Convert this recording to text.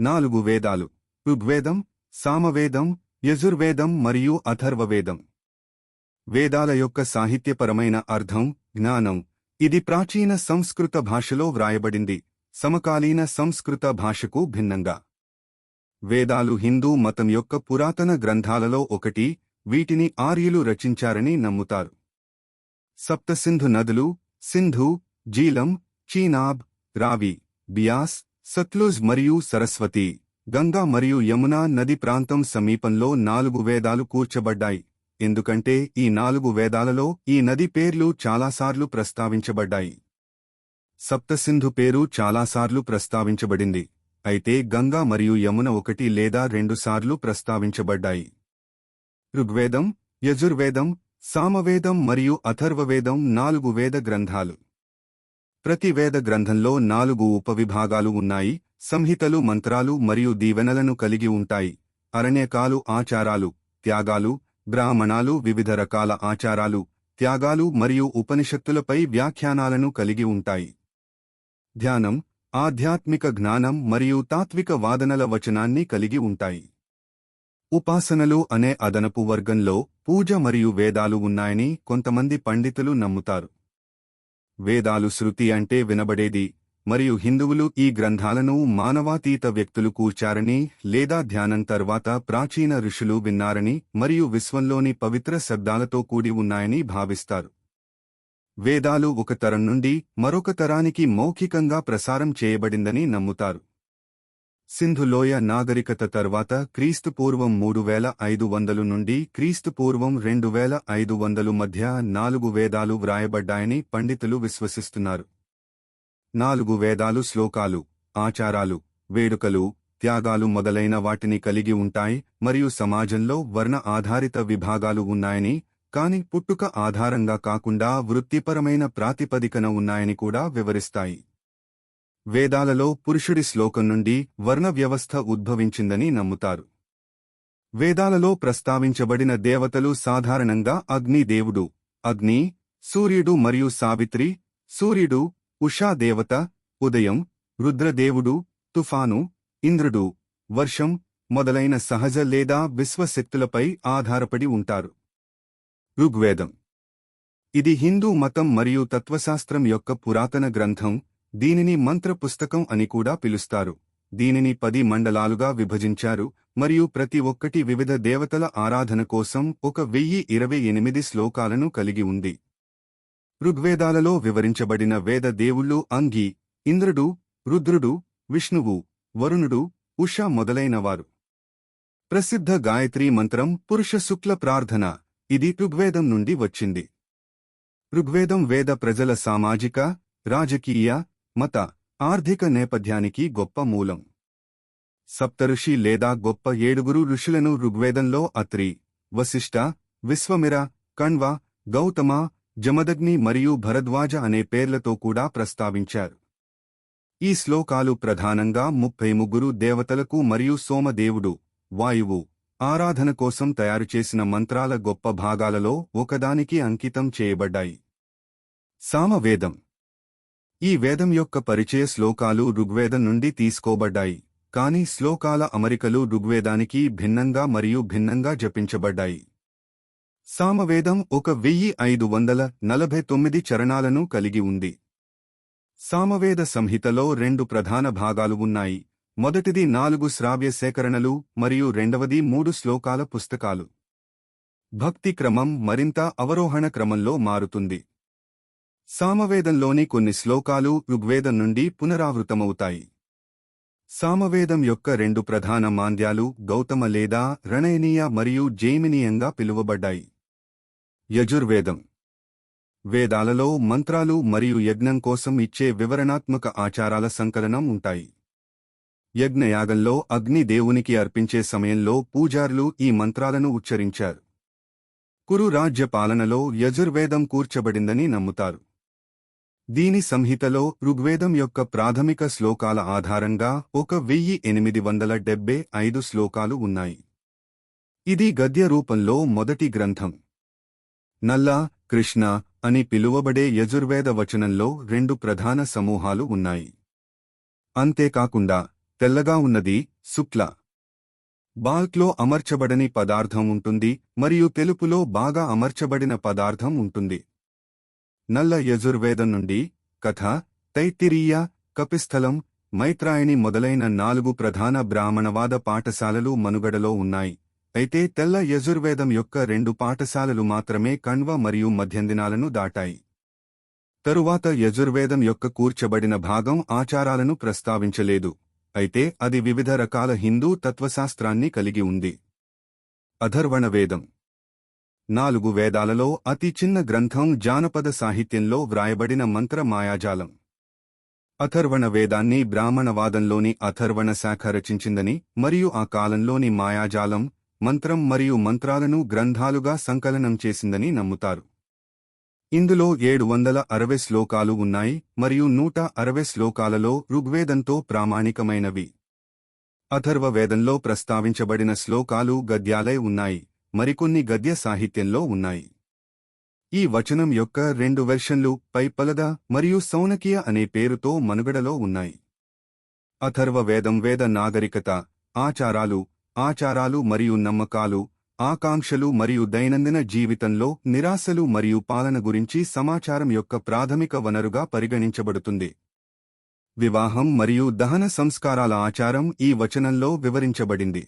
నాలుగు వేదాలు. ఋగ్వేదం సామవేదం యజుర్వేదం మరియు అథర్వవేదం. వేదాల యొక్క సాహిత్యపరమైన అర్థం జ్ఞానం. ఇది ప్రాచీన సంస్కృత భాషలో వ్రాయబడింది. సమకాలీన సంస్కృత భాషకు భిన్నంగా. వేదాలు హిందూ మతం యొక్క పురాతన గ్రంథాలలో ఒకటి వీటిని ఆర్యులు రచించారని నమ్ముతారు. సప్తసింధు నదులు సింధు జీలం చీనాబ్ రావి బియాస్ సత్లుజ్ మరియు సరస్వతి గంగా మరియు యమునా నది ప్రాంతం సమీపంలో నాలుగు వేదాలు కూర్చబడ్డాయి. ఎందుకంటే ఈ నాలుగు వేదాలలో ఈ నది పేర్లు చాలాసార్లు ప్రస్తావించబడ్డాయి. సప్తసింధు పేరు చాలాసార్లు ప్రస్తావించబడింది. అయితే గంగా మరియు యమున ఒకటి లేదా రెండుసార్లు ప్రస్తావించబడ్డాయి. ఋగ్వేదం యజుర్వేదం సామవేదం మరియు అథర్వవేదం నాలుగు వేద గ్రంథాలు. ప్రతి వేద గ్రంథంలో నాలుగు ఉపవిభాగాలు ఉన్నాయి సంహితలు మంత్రాలు మరియు దీవెనలను కలిగి ఉంటాయి. అరణ్యకాలు ఆచారాలు త్యాగాలు బ్రాహ్మణాలు వివిధ రకాల ఆచారాలు త్యాగాలు మరియు ఉపనిషత్తులపై వ్యాఖ్యానాలను కలిగి ఉంటాయి. ధ్యానం ఆధ్యాత్మిక జ్ఞానం మరియు తాత్విక వాదనల వచనాన్ని కలిగి ఉంటాయి. ఉపాసనలు అనే అదనపు వర్గంలో పూజ మరియు వేదాలు ఉన్నాయని కొంతమంది పండితులు నమ్ముతారు. వేదాలు శృతి అంటే వినబడేది మరియు హిందువులు ఈ గ్రంథాలను మానవాతీత వ్యక్తులు కూర్చారని లేదా ధ్యానం తర్వాత ప్రాచీన ఋషులు విన్నారని మరియు విశ్వంలోని పవిత్ర శబ్దాలతో కూడి ఉన్నాయని భావిస్తారు. వేదాలు ఒక తరం నుండి మరొక తరానికి మౌఖికంగా ప్రసారం చేయబడిందని నమ్ముతారు. సింధులోయ నాగరికత తర్వాత క్రీస్తుపూర్వం మూడు వేల ఐదు వందలు నుండి క్రీస్తుపూర్వం రెండు వేల ఐదు వందలు మధ్య నాలుగు వేదాలు వ్రాయబడ్డాయని పండితులు విశ్వసిస్తున్నారు. నాలుగు వేదాలు శ్లోకాలు ఆచారాలు వేడుకలు త్యాగాలు మొదలైన వాటిని కలిగి ఉంటాయి మరియు సమాజంలో వర్ణ ఆధారిత విభాగాలు ఉన్నాయని కాని పుట్టుక ఆధారంగా కాకుండా వృత్తిపరమైన ప్రాతిపదికన ఉన్నాయని కూడా వివరిస్తాయి. వేదాలలో పురుషుడి శ్లోకం నుండి వర్ణ వ్యవస్థ ఉద్భవించిందని నమ్ముతారు. వేదాలలో ప్రస్తావించబడిన దేవతలు సాధారణంగా అగ్ని దేవుడు అగ్ని సూర్యుడు మరియు సావిత్రి సూర్యుడు ఉషా దేవత ఉదయం రుద్రదేవుడు తుఫాను ఇంద్రుడు వర్షం మొదలైన సహజ లేదా విశ్వశక్తులపై ఆధారపడి ఉంటారు. ఋగ్వేదం. ఇది హిందూ మతం మరియు తత్వశాస్త్రం యొక్క పురాతన గ్రంథం దీనిని మంత్ర పుస్తకం అని కూడా పిలుస్తారు. దీనిని పది మండలాలుగా విభజించారు మరియు ప్రతి ఒక్కటి వివిధ దేవతల ఆరాధన కోసం ఒక వెయ్యి ఇరవై ఎనిమిది శ్లోకాలను కలిగి ఉంది. ఋగ్వేదాలలో వివరించబడిన వేద దేవుళ్ళు అంగి ఇంద్రుడు రుద్రుడు విష్ణువు వరుణుడు ఉష మొదలైనవారు. ప్రసిద్ధ గాయత్రీ మంత్రం పురుష శుక్ల ప్రార్థన ఇది ఋగ్వేదం నుండి వచ్చింది. ఋగ్వేదం వేద ప్రజల సామాజిక రాజకీయ మత ఆర్థిక నేపథ్యానికి గొప్ప మూలం. సప్తఋషి లేదా గొప్ప ఏడుగురు ఋషులను ఋగ్వేదంలో అత్రి వశిష్ఠ విశ్వమిర కణ్వ గౌతమ జమదగ్ని మరియు భరద్వాజ అనే పేర్లతో కూడా ప్రస్తావించారు. ఈ శ్లోకాలు ప్రధానంగా ముప్పై ముగ్గురు దేవతలకు మరియు సోమదేవుడు వాయువు ఆరాధన కోసం తయారుచేసిన మంత్రాల గొప్ప భాగాలలో ఒకదానికి అంకితం చేయబడ్డాయి. సామవేదం ఈ వేదం యొక్క పరిచయ శ్లోకాలు ఋగ్వేదం నుండి తీసుకోబడ్డాయి కాని శ్లోకాల అమరికలు ఋగ్వేదానికి భిన్నంగా మరియు భిన్నంగా జపించబడ్డాయి. సామవేదం ఒక వెయ్యి ఐదు వందల నలభై తొమ్మిది చరణాలను కలిగి ఉంది. సామవేద సంహితలో రెండు ప్రధాన భాగాలు ఉన్నాయి మొదటిది నాలుగు శ్రావ్య సేకరణలు మరియు రెండవది మూడు శ్లోకాల పుస్తకాలు. భక్తి క్రమం మరింత అవరోహణ క్రమంలో మారుతుంది. సామవేదంలోని కొన్ని శ్లోకాలు ఋగ్వేదం నుండి పునరావృతమవుతాయి. సామవేదం యొక్క రెండు ప్రధాన మాంద్యాలు గౌతమ లేదా రణయనీయ మరియు జైమినీయంగా పిలువబడ్డాయి. యజుర్వేదం. వేదాలలో మంత్రాలు మరియు యజ్ఞం కోసం ఇచ్చే వివరణాత్మక ఆచారాల సంకలనం ఉంటాయి. యజ్ఞయాగంలో అగ్ని దేవునికి అర్పించే సమయంలో పూజారులు ఈ మంత్రాలను ఉచ్చరించారు. కురు రాజ్య పాలనలో యజుర్వేదం కూర్చబడిందని నమ్ముతారు. దీని సంహితలో ఋగ్వేదం యొక్క ప్రాథమిక శ్లోకాల ఆధారంగా ఒక వెయ్యి ఎనిమిది వందల డెబ్బై ఐదు శ్లోకాలు ఉన్నాయి. ఇది గద్య రూపంలో మొదటి గ్రంథం. నల్ల కృష్ణ అని పిలువబడే యజుర్వేద వచనంలో రెండు ప్రధాన సమూహాలు ఉన్నాయి. అంతేకాకుండా తెల్లగా ఉన్నది శుక్ల. బాల్క్లో అమర్చబడని పదార్థం ఉంటుంది మరియు తెలుపులో బాగా అమర్చబడిన పదార్థం ఉంటుంది. నల్ల యజుర్వేదం నుండి కథ తైత్తిరీయ కపిస్థలం మైత్రాయణి మొదలైన నాలుగు ప్రధాన బ్రాహ్మణవాద పాఠశాలలు మనుగడలో ఉన్నాయి. అయితే తెల్ల యజుర్వేదం యొక్క రెండు పాఠశాలలు మాత్రమే కణ్వ మరియు మధ్యందినాలను దాటాయి. తరువాత యజుర్వేదం యొక్క కూర్చబడిన భాగం ఆచారాలను ప్రస్తావించలేదు. అయితే అది వివిధ రకాల హిందూ తత్వశాస్త్రాన్ని కలిగి ఉంది. అధర్వణవేదం నాలుగు వేదాలలో అతి చిన్న గ్రంథం జానపద సాహిత్యంలో వ్రాయబడిన మంత్ర మాయాజాలం. అథర్వణ వేదాన్ని బ్రాహ్మణవాదంలోని అథర్వణ శాఖ రచించిందని మరియు ఆ కాలంలోని మాయాజాలం మంత్రం మరియు మంత్రాలను గ్రంథాలుగా సంకలనం చేసిందని నమ్ముతారు. ఇందులో ఏడు వందల అరవై శ్లోకాలు ఉన్నాయి మరియు నూట అరవై శ్లోకాలలో ఋగ్వేదంతో ప్రామాణికమైనవి. అథర్వ వేదంలో ప్రస్తావించబడిన శ్లోకాలు గద్యాలై ఉన్నాయి. మరికొన్ని గద్య సాహిత్యంలో ఉన్నాయి. ఈ వచనం యొక్క రెండు వెర్షన్లు పైపలద మరియు సౌనకియ అనే పేరుతో మనుగడలో ఉన్నాయి. అథర్వ వేదం వేద నాగరికత ఆచారాలు ఆచారాలు మరియు నమ్మకాలు ఆకాంక్షలు మరియు దైనందిన జీవితంలో నిరాశలు మరియు పాలన గురించి సమాచారం యొక్క ప్రాథమిక వనరుగా పరిగణించబడుతుంది. వివాహం మరియు దహన సంస్కారాల ఆచారం ఈ వచనంలో వివరించబడింది.